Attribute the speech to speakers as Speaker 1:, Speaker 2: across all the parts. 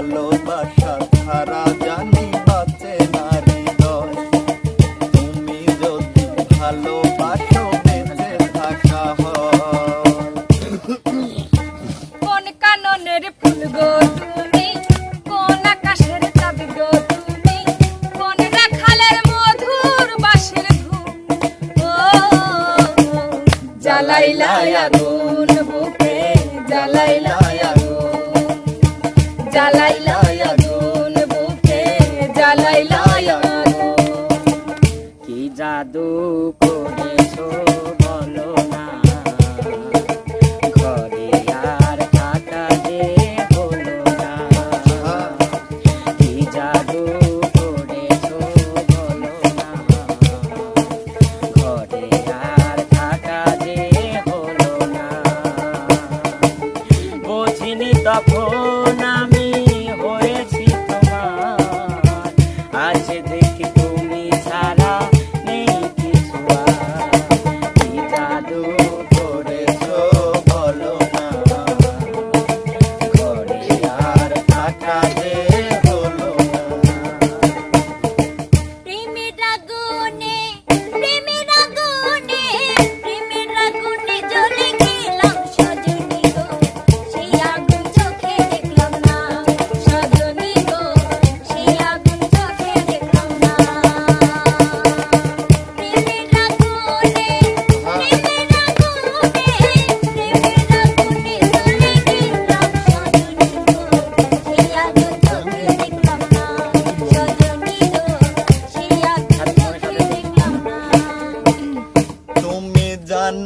Speaker 1: ভালোবাসার ধারা জানি বাঁচে না হৃদয় তুমি যদি ভালোবাসো বেঁচে থাকা হয়
Speaker 2: কোন কাননের ফুল গো তুমি কোন আকাশের চাঁদ গো তুমি কোন রাখালের মধুর বাঁশির ধুম ও জ্বালাইলা আগুন বুকে জ্বালাইলা জ্বালাইলা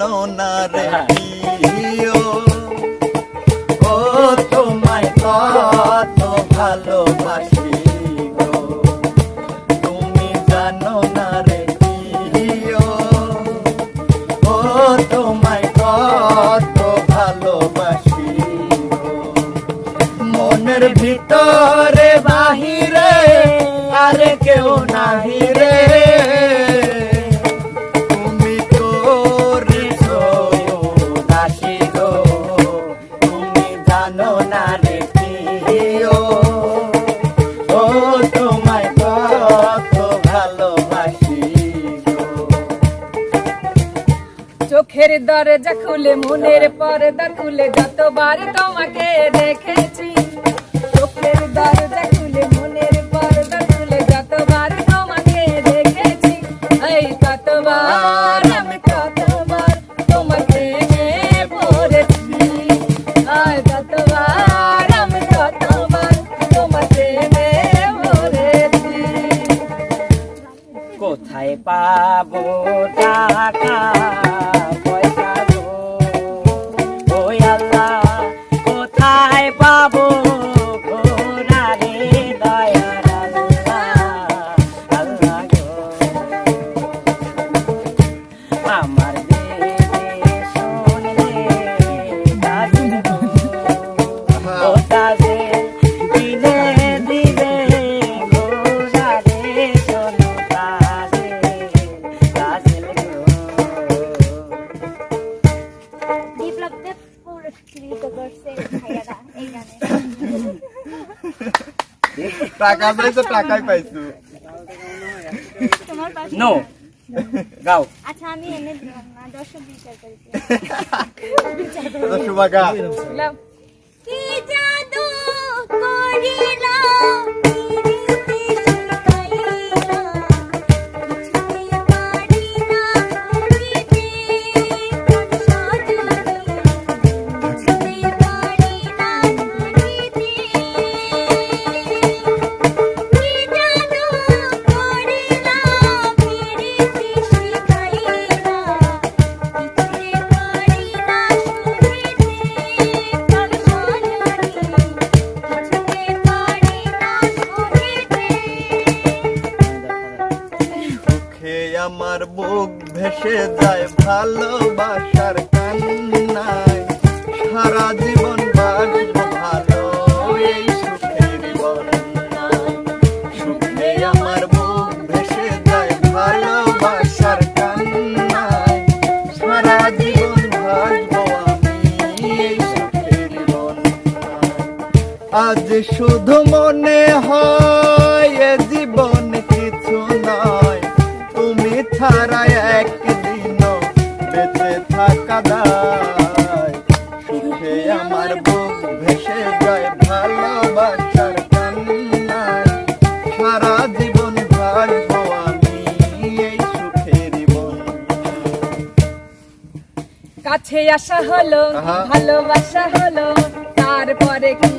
Speaker 1: জানো না রে প্রিয়
Speaker 2: দরজা খুলে, মনের পর্দা খুলে, যতবার তোমাকে দেখেছি। চোখের দরজা খুলে, মনের পর্দা খুলে, যতবার তোমাকে দেখেছি। এই কতবার আমি কতবার তোমার প্রেমে পড়েছি। আর কতবার আমি কতবার তোমার প্রেমে পড়েছি।
Speaker 3: কোথায় পাবো টাকা
Speaker 1: পেয়েছ টাকাই পাইছো।
Speaker 3: নো গাও।
Speaker 4: আচ্ছা আমি এনে দিলাম না দর্শক বিচার করেছি
Speaker 1: শুভাগা
Speaker 4: কি জাদু করিলা?
Speaker 1: ভেসে যায় ভালোবাসার কান্নায়। সারা জীবন ভালো যায় ভালোবাসার সারা জীবন আজ শুধু মনে হয় দায় সুখে আমার বুক ভেসে যায় ভালোবাসার কান্নায়। সারা জীবন ভাসবো আমি এই
Speaker 2: কাছে আসা হলো। ভালোবাসা হলো তারপরে কি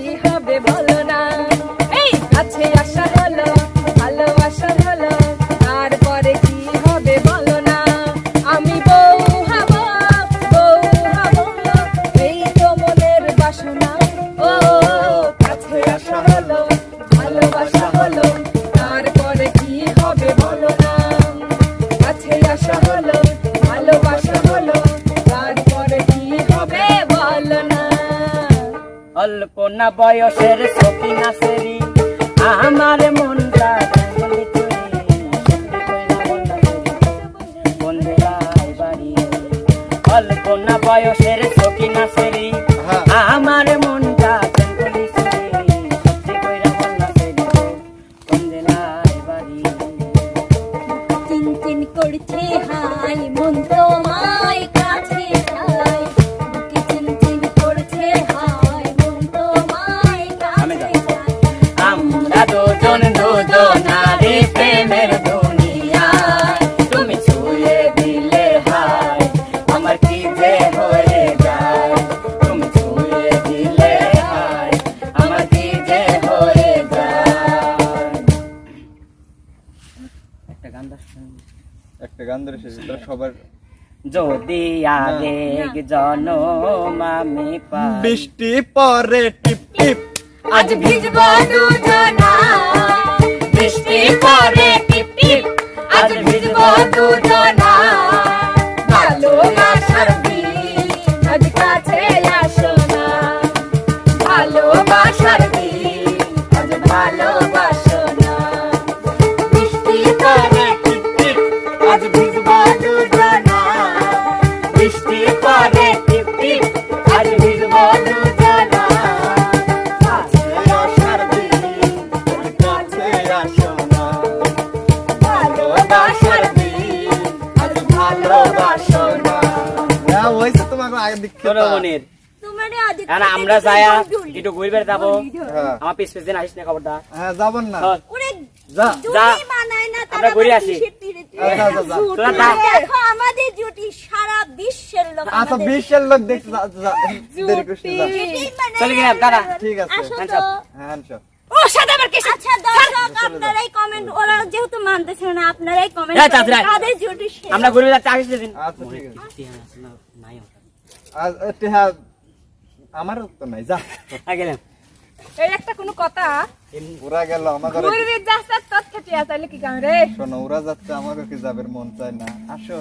Speaker 2: না
Speaker 3: বয়সের সখী নাসেরি আমার মনটা বন্ধুরা বাড়ি অল্প না বয়সের গান
Speaker 1: একটা গান ধরে শেষ সবার
Speaker 3: যদি আবেগ জনম আমি
Speaker 1: বৃষ্টি পরে টিপ টিপ
Speaker 3: আজ ভিজব দুজনা। বৃষ্টি পরে
Speaker 2: ভালোবাসো না
Speaker 1: হ্যাঁ ওইসে তোমাকে আগে দিক
Speaker 3: মনের
Speaker 4: তোমারে
Speaker 3: আমরা যায়া একটু ঘুরবে যাব।
Speaker 1: হ্যাঁ।
Speaker 3: আমার পিছ পিছ দিন আসিস না খবরটা।
Speaker 1: হ্যাঁ যাবেন না। যা।
Speaker 3: যা। আমরা ঘুরে আসি।
Speaker 4: আমাদের জুটি সারা বিশ্বের লোক
Speaker 1: আচ্ছা লোক দেখতে দেরি
Speaker 3: চলে গেলাম, দাদা।
Speaker 1: ঠিক আছে।
Speaker 3: হ্যাঁ,
Speaker 1: হ্যাঁ
Speaker 2: সাথে
Speaker 4: আচ্ছা দর্শক আপনারাই কমেন্ট ওরা যেহেতু মানতেছে না আপনারাই কমেন্ট জুটি
Speaker 3: আমরা ঘুরবে যাচ্ছি আসিস দিন
Speaker 1: আচ্ছা ঠিক আছে। হ্যাঁ আমার তো নাই যা।
Speaker 3: গেলাম।
Speaker 2: এই একটা কোনো কথা?
Speaker 1: ওরা গেল
Speaker 2: কি রে।
Speaker 1: শোনো ওরা আমাকে কি যাবের মন চায় না। আসো।